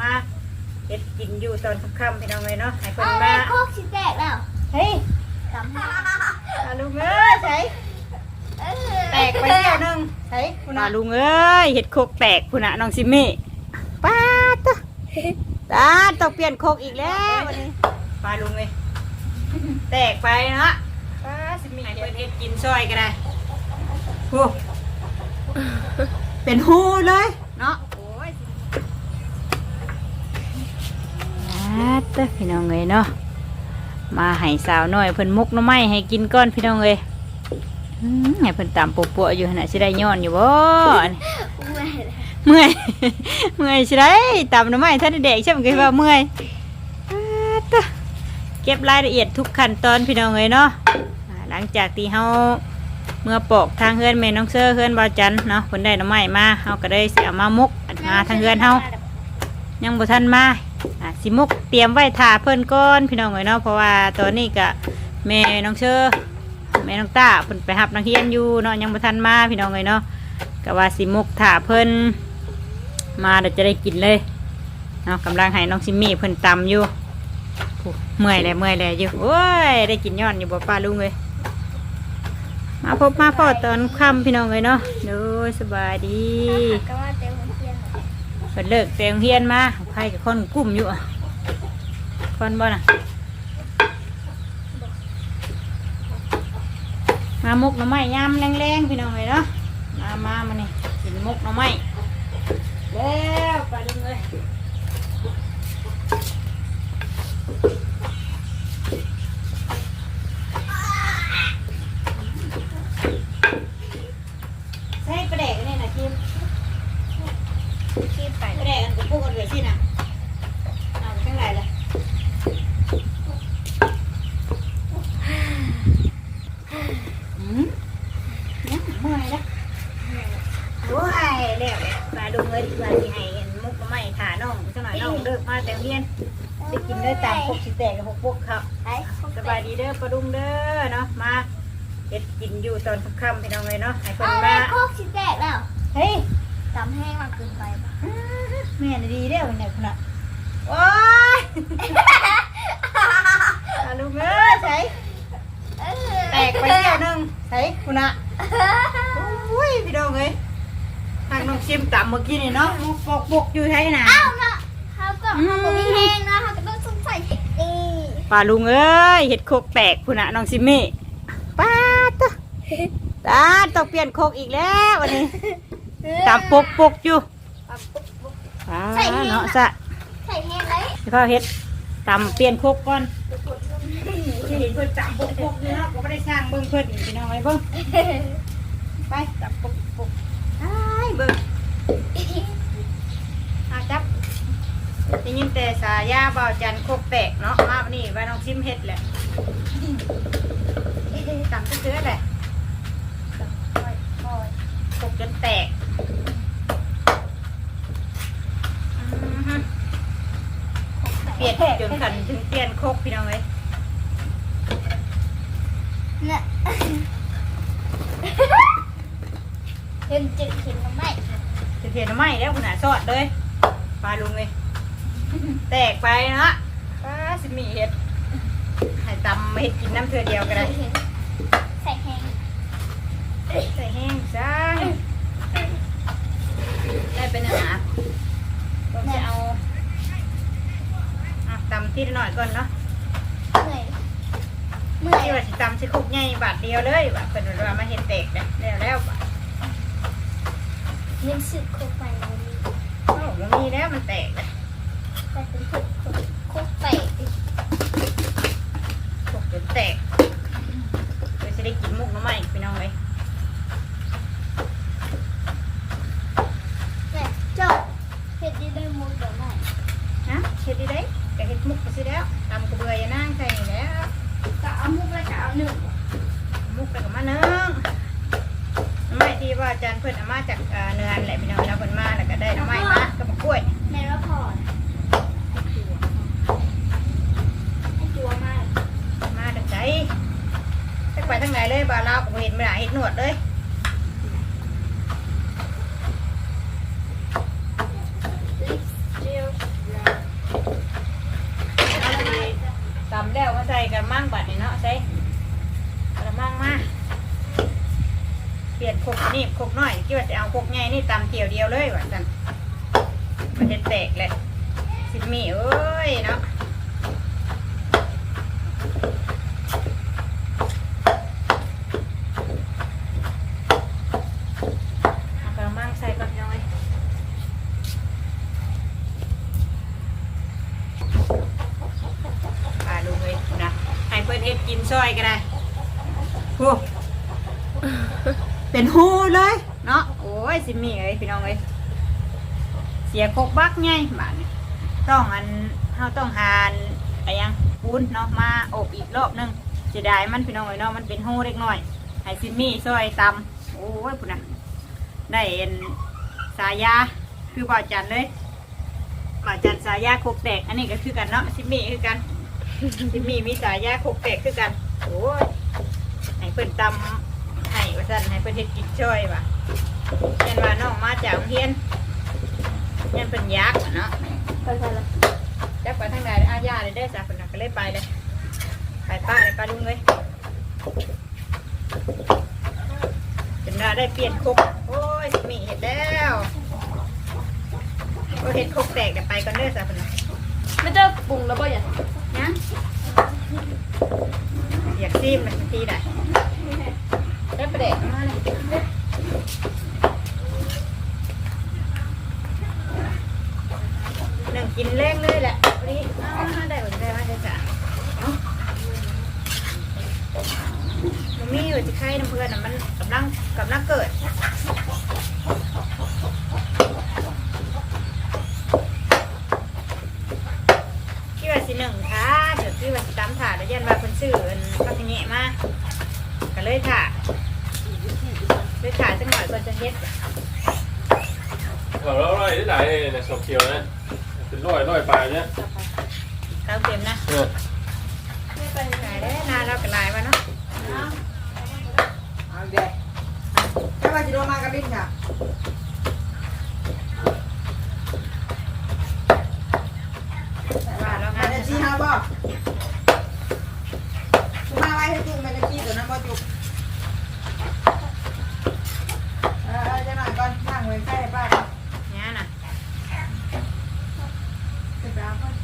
มาเฮ็ดกินอยู่ตอนค่ำๆพี่น้องเลยเนาะให้เพิ่นเอามาโคกสิแตกแล้วเฮ้ยสามห้าปลาลุงเอ้ยใส่แตกไปเที่ยวหนึงใส่คุณปลาลุงเอ้ยเฮ็ดโคกแตกคุณน่ะน้องซิมมี่ป้าดตะตาดต้องเปลี่ยนโคกอีกแล้ววันนี้ปลาลุงเอ้ยแตกไปเนาะป้าดซิมมี่ให้เพิ่นเฮ็ดกินซอยก็ได้โอ้เป็นหูเลยเนาะโอ้ย อา เต้อพี่น้องเอ้ยเนาะมาให้สาวน้อยเพิ่นมุกหน้ำไม้ให้กินก้อนพี่น้องเอ้ยอืมให้เพิ่นตามปัวๆอยู่ขนาดสิได้ย้อนอยู่บ่เมื่อยเมื่อยสิได้ตามหน้ำไม้ท่านได้เด็กใช่ไหมคือว่าเมื่อยอาเต้อเก็บรายละเอียดทุกขั้นตอนพี่น้องเอ้ยเนาะอ่าหลังจากที่เฮาเมื่อปอกทางเฮือนแม่น้องเซอร์เฮือนบาวจันเนาะเพิ่นได้หน้ำไม้มาเฮาก็ได้สิเอามามุกมาทางเฮือนเฮายังบ่ทันมาอะ สิมุกเตรียมไว้ถาเพิ่นก่อนพี่น้องเอ้ยเนาะเพราะว่าตอนนี้ก็แม่น้องเชอแม่น้องตาเพิ่นไปรับนักเรียนอยู่เนาะยังบ่ทันมาพี่น้องเอ้ยเนาะก็ว่าสิมุกถาเพิ่นมาเดี๋ยวจะได้กินเลยเนาะกำลังให้น้องซิมมี่เพิ่นตำอยู่เมื่อยแล้วเมื่อยแล้วอยู่โอ้ยได้กินย้อนอยู่บ่ป้าลุงเอ้ยมาพบมาพอตอนค่ำพี่น้องเอ้ยเนาะดยสบายดี ก็ว่าเต็มเพียนเพิ่นเลิกเตียงเฮียนมาไผกับคนกุ้มอยู่คนบ่น่ะมามุกหน่อไม้ยามแรงๆพี่น้องเลยเนาะมามามานี่กินมุกหน่อไม้แล้วไปดึงเลยใส่ประเดกอันนี่นะคิม คิดไป ประเดกอันกับพวกอันเหลือสิน่ะเอาไปข้างไหนล่ะอืมยังเมื่อยละ โอ้ยแล้วมาดูเงินว่าสิให้เห็นมุกก็ไม่ถ่าน้องสักหน่อยน้องเลิกมาแต่เรียนได้กินได้ตามพวกสิแตกกับพวกพวกครับ ไอ้ สบายดีเด้อปลาดุงเด้อเนาะมาเฮ็ดกินอยู่ตอนค่ำๆพี่น้องเลยเนาะให้เพิ่น เอา มา โคกสิแตกแล้ว เฮ้ย สามแห้งมากเกินไปปะ แม่น่ะดีเด้อวันนี้คุณน่ะโอ้ ยปลาดุงเอ้ยใส่แตกไปเที่ยวหนึงใส่คุณน่ะโอ้ยพี่น้องเอ้ยทางน้องชิมต่ำเมื่อกี้นี่เนาะมุกปกปกอยู่ไทยน่ะเอ้าเนาะเขาก็เขาก็มีแห้งนะเขาก็ต้องสงสัยนี่ป้าลุงเอ้ยเห็ดโคกแตกพุ่นน่ะน้องซิมมี่ป้าตะตาต้องเปลี่ยนโคกอีกแล้ววันนี้ตามปกปกอยู่ป้าเนาะสะใส่แห้งเลย แล้วก็เฮ็ดตามเปลี่ยนโคกก่อนที่เพิ่นตามปกปกอยู่เนาะก็ไม่ได้สร้างเบิ่งเพิ่นพี่น้องไว้เบิ่งไปตามปกปกไอ้เบิ่งอาจับได้ยินแต่สายาเบาจันโคกแตกเนาะมาวันนี้ว่าน้องซิมเฮ็ดแหละตำเสื้อแหละตกจนแตกอือฮึเปลี่ ยนจนขันถึงเปลี่ยนโคกพี่น้องเลยเนี่ยเห็นจิตเห็นไหมจะเทียนไหมแล้วคุณหาสอดเลยปลาลุงเลยแตกไปเนาะปลาสิมีเห็ดให้ตำเห็ดกินน้ำเถื่อเดียวก็ได้ใส่แห้งใส่แห้งซะได้เป็นอาหารก็จะเอา อะตำที่หน่อยก่อนเนาะเหนื่อยเหนื่อยที่ว่าสิตำสิคุกใหญ่บาทเดียวเลยบาทเป็นว่ามาเห็ดแตกแล้วแล้วแล้วบาทเรียนสึกโคกไปวันนี้โอ้มันมีแล้วมันแตกเลยแต่เป็นโคกโคกไปคุกจนแตกเพื่อจะได้กินมุกน้ำใหม่พี่น้องเลยเนี่ยเจ้าเห็ดดีได้มูลเดี๋ยวหน่อย นะเห็ดดีได้แต่เห็ดมุกไปสิแล้วตำกระเบือยานั่งใส่นี่แล้ว ก็เอามุกแล้วก็เอาหนึ่ง มุกไปกับมาเนึงน้ำใหม่ที่ว่าอาจารย์เพิ่นเอามาจากเอ่อเนือนแหละพี่น้องแล้วเพิ่นมาแล้วก็ได้น้ำใหม่มากับมะกล้วย แม่ว่าพอให้จัวมาก มาดังใจไปไปทางไหนเลยบ่าวลาวก็บ่เห็นไม่ได้เห็นหนวดเลย ลิปสติล แล้วมาใส่กระมังบัดนี่เนาะใส่กระมังมาเปลี่ยนคกนี่คกน้อยคิดว่าจะเอาคกใหญ่นี่ตำเกี่ยวเดียวเลยว่ะจันมันจะแตกเลยสิมีเอ้ยเนาะเอากระมังใส่ก่อนพี่น้อยปลาลูกเลยนะให้เพื่อนเฮ็ดกินซอยก็ได้โอ้ เป็นหูเลยเนาะ โอ้ยสิมมี่เอ้ยพี่น้องเอ้ยเสียคกบักไงบาดนี้ต้องอันเฮาต้องหานอะไรยังปูนเนาะมาอบอีกรอบหนึงจะได้มันพี่น้องเอ้ยเนาะมันเป็นหูเล็กน้อยให้ซิมมี่ซอยตำโอ้ยพุ่นน่ะได้เอ็นสายาคือบ่าวจันเลยบ่าวจันสายาคกแตกอันนี้ก็คือกันเนาะซิมมี่คือกันซิมมี่มีสายาคกแตกคือกันโอ้ยให้เพิ่นตำให้ว่าซั่นให้เพิ่นเฮ็ดกินช่วยว่ะ ยันว่าน้องมาจากโรงเรียนยันเพิ่นยักษ์อะเนาะไปใส่ละจักไปทางใดอาญาเลยเด้อจ้ะเพิ่นน่ะก็เลยไปเลย ไปป้าเลยป้าลุงเลยเป็นว่าได้เปลี่ยนคุกโอ้ยสิมีเห็ดแล้วโอ้ยเห็ดคุกแตกเดี๋ยวไปก่อนเด้อจ้ะเพิ่นน่ะไม่เจอปรุงแล้วป่ะเนี่ยยังอยากซีมมันทีได้ได้ประเด็นมาเลยหนึ่ง กินเล่งเลยแหละวันนี้อ้าวได้ผลได้มาจะจ่าเนาะมันมีอยู่ที่ไข่น้ำเพื่อนมันกำลังกำลังเกิดที่ว่าสิหนึ่งค่ะเดี๋ยวที่ว่าสิตามถ่าแล้วยันว่าคนซื้ออันพักแง่มากก็เลยถ่าเลยถ่าจังหน่อยก่อนจะเฮ็ดเราเราไล่ที่ ร้อยร้อยปลายเนี่ยเต้าเค็มนะเออไม่ไปไหนได้นานเราก็ลายมาเนาะเอาเด็กแค่ว่าจะโดนมากระดิ่งค่ะแต่ว่าเรามางานในจะชีฮาบ่คุณมาไว้ให้จริงมันในชีตัวนั้นบ่จุกเออจะหน่อยก่อนนั่งไว้ใกล้ป้าก่อน เนี่ยน่ะ ขึ้นไปเอาก่อน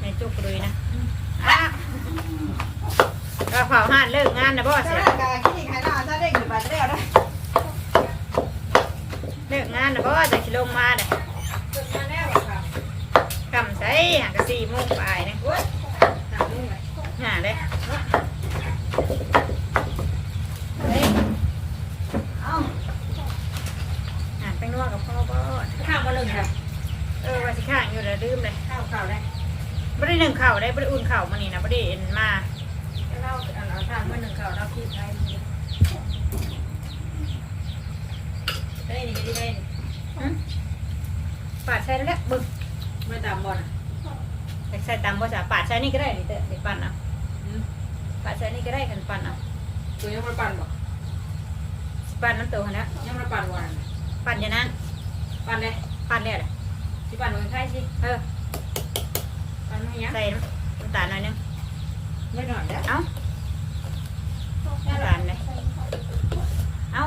ใน จุกลุยนะอะก็เผาห่านเลิกงานนะบ่จะเสียนั่งกับขี้ใครน่าจะเด้งหรือไปจะได้เอาได้เลิกงานนะบ่จะสิลงมาเด้อขึ้นมาแล้วอะค่ะกำใส่หางกะสี่โมงปลายนะโอ้ยนั่งนี่ไงหาเลยเฮ้ยเอาหาแป้งนัวกับพ่อบ่ข้าวมาหนึ่งค่ะเออว่าสิข้างอยู่แล้วลืมเลยข้าวข้าวได้ บ่ได้หนึ่งเข่าได้บ่ได้อุ่นเข่ามานี่นะบ่ได้เอ็นมาเราเอาเอาข้าวมาหนึ่งเข้าเราคิดไว้ได้นี่ก็ได้นี่ปาดใส่แล้วบึ้งไม่ตามบอลอะใส่ตามภาษาปาดใส่นี่ก็ได้นี่เตะเด็กปั่นเอาปาดใส่นี่ก็ได้กันปั่นเอาตัวยังไม่ปั่นบ่สิปั่นน้ำตัวหันแล้วยังไม่ปั่นวันปั่นอย่านะปั่นเลยปั่นแล้วแหละที่ปั่นวันไข้สิเออ ปั่นไม่ยังใส่น้ำตาลหน่อยนึงไม่หน่อยแล้วเอ้าน้ำตาลเลยเอ้า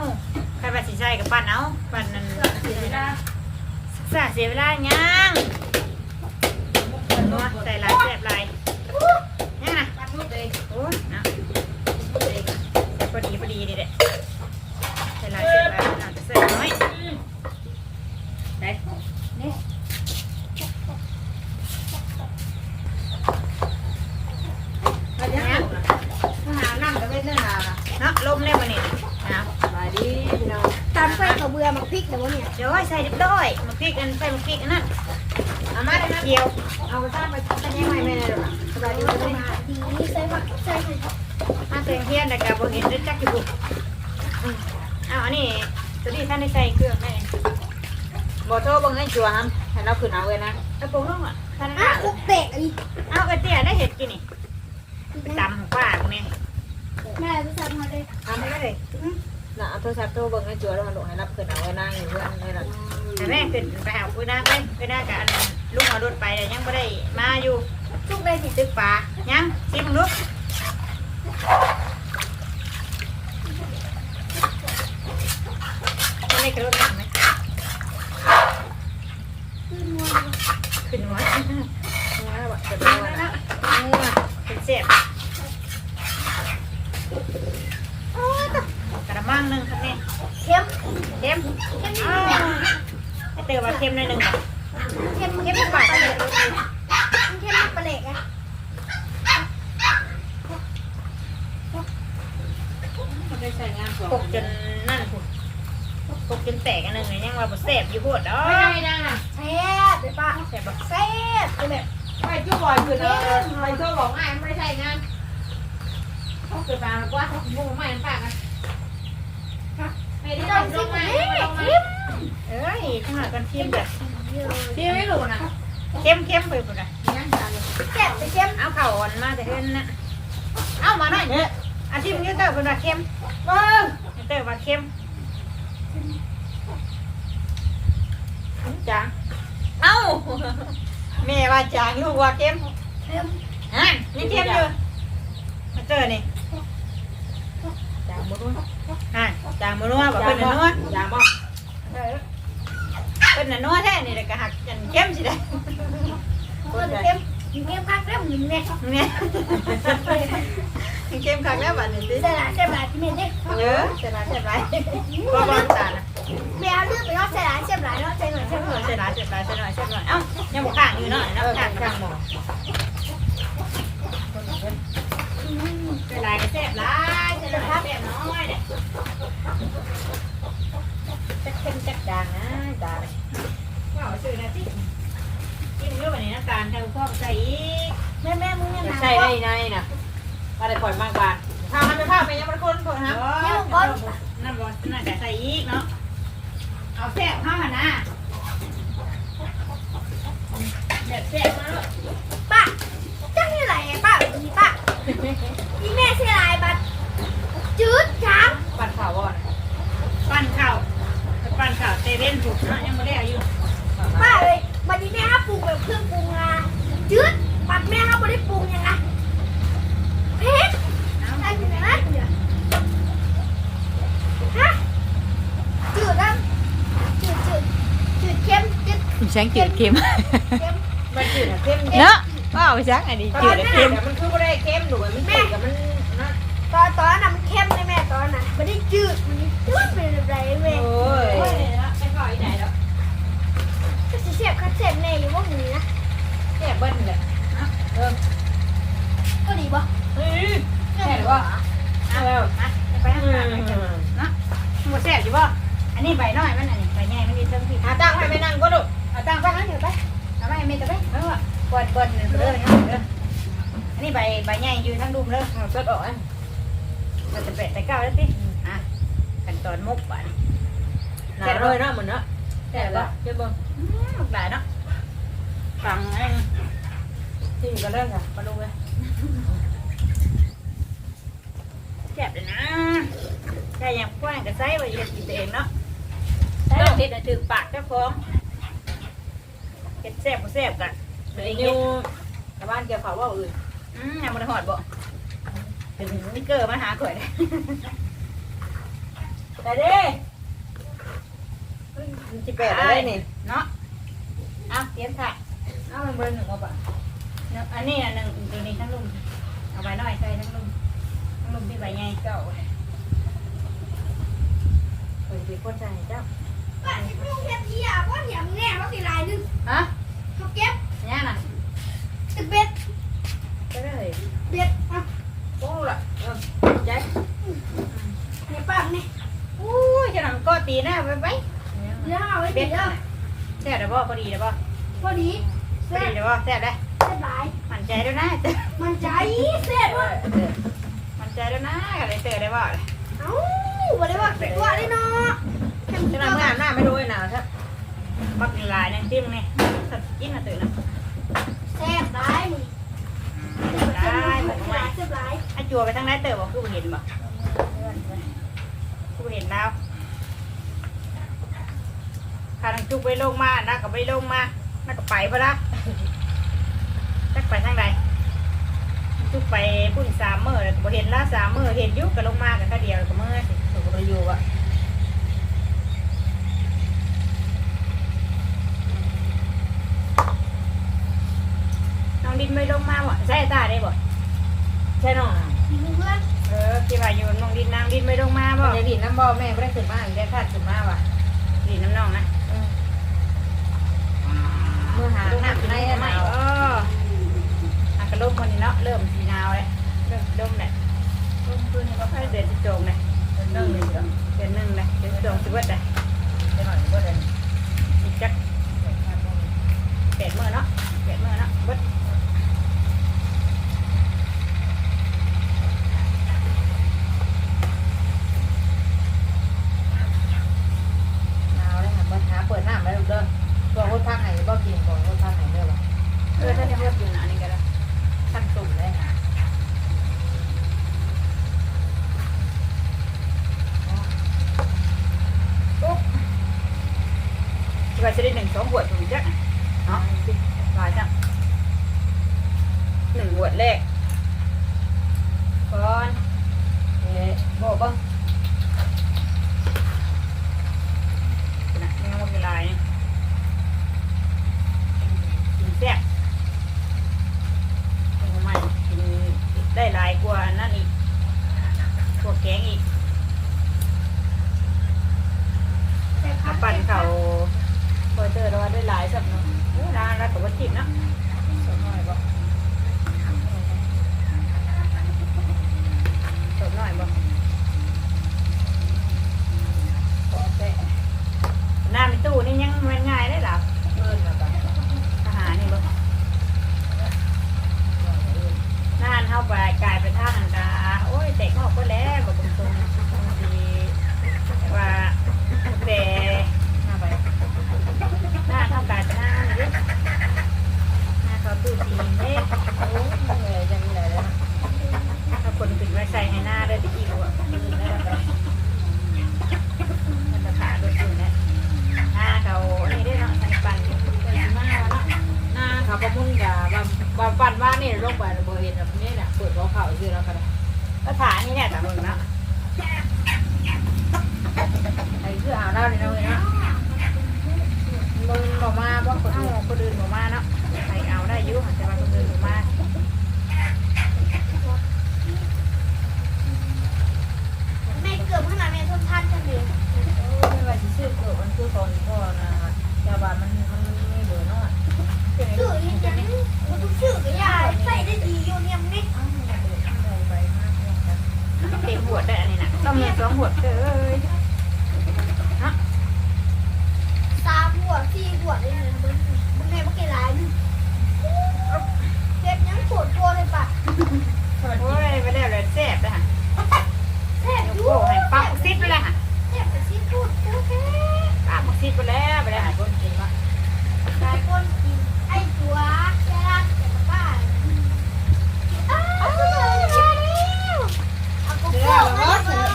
ใครว่าสิใส่กับปั่นเอาปั่นนั่นเสียเวลาศึกษาเสียเวลายังนัวใส่หลายแซ่บหลายยังนะ ปั่นนู่นเลย โอ้ยเอาใส่พอดีพอดีดีเด็ดใส่หลายแซ่บหลายมันอาจจะใส่น้อย ได้ นี่ แล้วยังถ้าหานั่งก็ไม่เรื่องหา เนาะลมเล่มมานี่นะ มาดีพี่น้อง ตามไฟเขาเบื่อมาพริกแต่ว่าเนี่ย เดี๋ยวใส่เรียบร้อยมาพริกกันใส่มาพริกอันนั้น เอามาเลยนะเกียว เอาไปตั้งไปตั้งยังไงไม่ได้หรอกสบายดีไหมทีนี้ใส่ผักใส่ไข่มาเตียงเทียนแต่กับบเห็นได้จักอยู่บุกอืมเอาอันนี้ตัวนี้ท่านได้ใส่เครื่องแม่บอโทรบังเงินจัวฮัมให้เราขึ้นเอาเลยนะแล้วปุ๊บลงอะท่านอ้าน่ะคุกเตะอันนี้เอากระเตี้ยได้เห็ดกินนี่ไปตำของป้าตรงนี้แม่จะทำอะไรทำไม่ได้เลยน่ะเอาโทรศัพท์โทรเบิ่งให้จัวแล้วมาลงให้รับขึ้นเอาไว้นั่งอยู่เพื่อนนี่แหละเแต่แม่ขึ้นไปหาคุยนะไปคุยนะกับอัน ลุงเอารถไปแต่ยังไม่ได้มาอยู่ทุกเลยสิตึกป่ายังชิมลูกไม่ได้กระโดดน้ำไหมขึ้นมัวขึ้นหัวงัวแล้วบ่จะเป็โดนนแล้นะวเป็นเสียบกระมังหนึ่งครับเนี่ยเข้มเค็มเข้มเติมว่าเค็มหน่อยหนึ่งก่อน เข้ม เค็ เข้ ม ม ปา ปาก ก เล เลย ยเข้มปลาเล็กอะ มันได้ใช้งานของ ปกจนนั่นพุ่นปกจนแตกอันหนึ่งเลยยังว่าบ่แสบอยู่โพดดอก ไม่ได้ดังอะ แซ่บไปป้า แสบบ่ แซ่บไปแบบไปชั่วบ่อยคือเออไปชั่วบอกง่ายไม่ได้ใช้งานเขาเกิดมาแล้วกว่าเขาคงไม่มันปากอะไม่ได้ต้อทำงลซิงมมานี่ลงมาเข้มเอ้ยจังหวะกันชิมแบบพี่ไม่รู้นะเข้มเข้มไปพุ่นน่ะงั้นจานเลยแซ่บไปเข้มเอาเข่าอ่อนมาแต่เพิ่นน่ะเอามาหน่อยอาชิมยูเตอร์เพิ่นว่าเข้มเบิ้งยูเตอร์ว่าเข้มจางเอ้า แม่ว่าจางลูกว่าเข้มเข้มอะนี่เข้มอยู่มาเจอนี่จางบ่รู้อะจางบ่นัวบ่เพิ่นน่ะนัวจางบ่เออเพิ่นน่ะนัวแท้นี่แหละก็หักจันเข้มสิได้คนเข้มเข้มคักแล้วมึงเนี่ยเนี่ย เข้มคักแล้วบัดนี้สิแต่ละแต่ละที่เมนเนี่ยเออเสร็จแล้วเสร็จแล้วบ่บ่ตาน่ะแม่เอาเลือกไปว่าแต่ละเสียบหลายเนาะใจหน่อยเสเสีร็ยจบหหน่น่ออยยเสร็จหน่อยเสร็จหน่อยเสร็จหน่อยเอ้ายังบ่ข้างอยู่เนาะเอเนาะอข้างจางหมอหลายก็แซ่บหลายแซ่บหลายแซ่บน้อยเด้จักเข้มจักจางนะตาเลยว่าเอาซื้อนะสิกินเยอะกว่านี้น้ำตาลเท่าพ่อใส่อีกแม่แม่มึงเนี่ยจะนะใช่ได้ในน่ะ มาได้ปล่อยมากบานทางมันไปภาพไปยังมันคนเพิ่นฮะนั่นบ่นั่นก็ใส่อีกเนาะ เอาแซ่บเข้ามานะแบบแซ่บมาแล้วป้าจังนี่ไรป้าแบบนี้ป้านี่แม่เสียลายบัดจืดจังบัตรข่าวว่าปั้นข้าวปั้นข้าวเตเว่นถูกเนาะยังไม่ได้อายุป้าเลยวันนี้แม่ห้าปรุงแบบเครื่องปรุงอะจืดปัดแม่ห้าไม่ได้ปรุงยังไง เผ็ดอะไรอยู่นะฮะจืดนะจืดจืดจืดเข้มจืดแสงจืดเค็มเข้มมันจืดเข้มเนาะว่าเอาไปซักอั นนี้จืดเค็เค็มมมันคือไม่ได้เข้มหนูมันจืดกับมันนะตอนตอนนั้นมันเข้มเลยแม่ตอนน่ะไม่ได้จืดมันะไปขออีไหนแล้วก็จะเสียบคัดเสียบแน่อยู่ว่ามึงนะแค่เบิ้ลเลยเออก็ดีป่ะแค่ว่าเอามาไปทางข้างเจอเนาะหมดแซ่บอยู่บ่อันนี้ใบน้อยมันอันนี้ใบใหญ่มันมีเติมพริกหาตั้งให้ไม่นั่งก็ดูอาตั้งไปนั่นเดี๋ยวไปเอาไปเมตไปเอาอะกดกดเลยเด้อเด้ออันนี้ใบใบใหญ่อยู่ทั้งดุมเลยสดออกอะเราจะแปะแต่เก้าแล้วสิอะขั้นตอนมุกบ่ะหนาเลยเนาะเหมือนเนาะแค่ละเจ้าบ่มุกได้เนาะฟังไอ้จิ้มกันเรื่องค่ะมาดูเลย แซ่บเลยนะได้ยังกว้างก็ใส่ไว้เฮ็ดกินเองเนาะต้องเฮ็ดให้ถึงปากเจ้าของเฮ็ดแซ่บบ่แซ่บกันตัวเองอเฮ็ยู่ดชาวบ้านเกี่ยวเขาว่าอื่นอืมยังบ่ได้ฮอดบ่เป็นนิกเกอร์มาหาข่อยเด้แต่เด้สิบแปดได้นี่เนาะเอาเตรียมถ่ายเอามันเบอร์หนึ่งเอาปะเนาะอันนี้อะหนึ่งตัวนี้ทั้งลุมเอาใบน้อยใส่ทั้งลุมทั้ง ลุมที่ใบใหญ่เก่าเนี่ยเคยมีคนใจเจ้าป้าที่ปรุงเผ็ดที่อะว่าอย่างแน่ว่าสีลายนึงฮะเขาเก็บอันนี้น่ะตึกเบ็ดก็ได้เบ็ดอะโอ้ล่ะเออใจในปากนี่อู้ยจะหนังก็ตีหน้าไปไปเดี๋ยวเอาไว้เบ็เบ็ดดแล้วแซ่บเด้อบ่พอดีเด้อบ่พอดีพอแซ่ดีบเด้อบ่แซ่บได้แซ่บหลายมั่นใจด้วยนะมันใจแซ่บว่ะมั่น ใจด้วยนะก็เลยเจอได้บ่เอ้าบ่ได้ว่าเป็ดว่าได้เนาะแค่มึงจะเจ้าทำงานหน้าไม่รู้ไอ้หนาวใช่บักหลายนึงจิ้มนี่สักกินน่ะตื่นนะแซ่บหลายมึงแซ่บหลายแซ่บหลายแซ่บหลายไอ้จัวไปทางไหนเต๋อบ่คือบ่เห็นบ่คือบ่เห็นแล้วใคราทางจุกไปลงมานักก็ไปลงมานักก็ไปพะละจักไปทางใด จุกไปพุ่นสามมื้อแล้วก็บ่เห็นละสามมื้อเห็นอยู่ก็ลงมากันแค่เดียวก็มื้อสิก็บ่ได้อยู่อะน้องดินไม่ลงมาบ่ใช่ตาได้บ่ใช่น้องเพื่อนเออที่ว่าอยู่น้องดินนางดินไม่ลงมาบ่บ่ได้ดินน้ำบ่แม่ไม่ได้ขึ้นมาอีกได้คาดขึ้นมาว่ะดินน้ำน้องนะเมื่อหาน้ำในไม่หนาวเอออาก ระลมคนนี้เนาะเริ่มสีนาวเลยเริ่มดมแล้วดมคืนนี้ก็ค่อยเดินสิบโจงเลยเดินหนึ่งเลยเดินหนึ่งเลยเดินโจงสิบวัดเลยได้หน่อยบ่ได้อีกจักแปดมื้อเนาะแปดมื้อเนาะวัด คนอื่นหนูมาเนาะใครเอาได้อยุ่งแต่ว่าคนอื่นบ่มา แม่เกือบขนาดแม่ทนทานกันเลย โอ้ยไม่ว่าสิซื้อเกิดมันคือตอนพ่อนะชาวบ้านมันมันไม่เบื่อเนาะ สื่อยังยังมันทุกสื่อก็ยาใส่ได้ดีอยู่เนี่ยนี่ เอ้าเปิดได้ไปมากเลยกัน เต็มหัวได้อันนี้นะต้องมีสองหัวเอ้ย สามหัวสี่หัวได้เลยมึงมึงแม่บ่กี่หลายนึงเจ็บยังปวดตัวเลยปะ โอ้ยไปแล้วเลยแซ่บเลยค่ะ แซ่บ โอ้ อยู่ โหให้ปักซิดไปเลยค่ะ แซ่บแต่ซีฟู้ดโอเค ปักซิดไปแล้วไปแล้ว หลายคนกินว่า หลายคนกินไอ้ตัวแซ่บแต่ป้าอ้าวมาแล้วเอาโกโก้มาเลย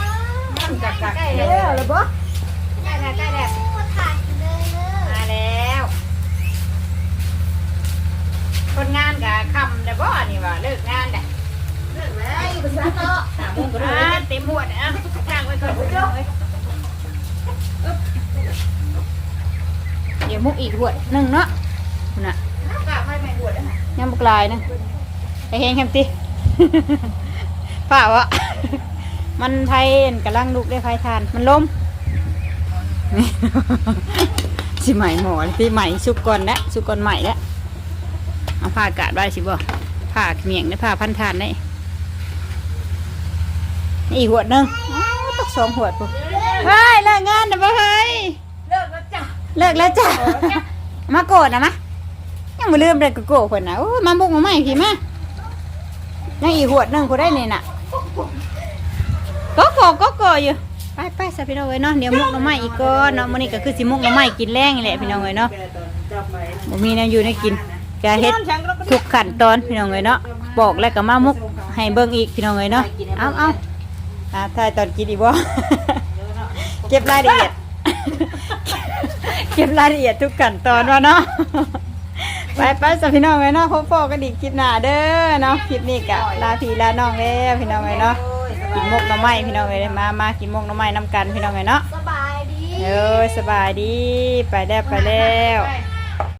มันกักกัก ใกล้ เล แล้ว ย แล้วบ่ ได้แล้วได้แล้วถ่ายกินเลยเลย มาแล้ว คนงานกับคำแต่บ่นี่ว่าเลิกงานได้ เลิกแล้วอยู่กับซาโตะ หามุงก็ได้ อ่าเต็มหัวเนี่ยจ้างไว้ก่อนเดี๋ยวมุกอีก หัวหนึ่งเนาะน่ะกะไม่ไม่บวชนะยังบุกลายนะไอเฮงแคมติฝ่าวะมันไทยกำลังลุกได้ไฟทาน มันล้มสิใหม่หมอที่ใหม่สุกก่อนแล้วสุกก่อนใหม่แล้วเอาผ้ากาดไว้สิบ่ผ้าเมียงได้ผ้าพันทานได้นี่อีกหัวดหนึงอ้าวตกสองหัวดปุ๊เฮ้ยเลิกงานนะบ่เฮ้ยเลิกแล้วจ้ะเลิกแล้วจ้ะ มาโกรธนะมะยังไม่ลืมเลยก็โกรธคนนะโอ้ยมาบุกมาใหม่พี่มายังอีหัวดหนึงกูได้นี่น่ะก็โกก็โกอยู่ไปไปสพี่น้องเอ้ยเนาะเดี๋ยวมุกน้ำไม้อีกก้อนเนาะมื้อนี้ก็คือสิมุกน้ำไม้กินแรงนี่แหละพี่น้องเอ้ยเนาะบ่มีแนวอยู่ในกินจะเฮ็ดทุกขั้นตอนพี่น้องเอ้ยเนาะบอกแล้วก็มามุกให้เบิ่งอีกพี่น้องเอ้ยเนาะเอาเอาอ่าถ่ายตอนกินอีกบ่เก็บรายละเอียด เก็บรายละเอียดทุกขั้นตอนว่าเนาะ ไปไปสพี่น้องเลยเนาะพบพอกันอีกคลิปหน้าเด้อเนาะคลิปนี้กะลาพี่ลาน้องแล้วพี่น้องเลยเนาะกินมกหน่อไม้พี่น้องเลยมามากินมกหน่อไม้น้ำกันพี่น้องเลยเนาะสบายดี เอ้ยสบายดีไปแล้วไปแล้วไป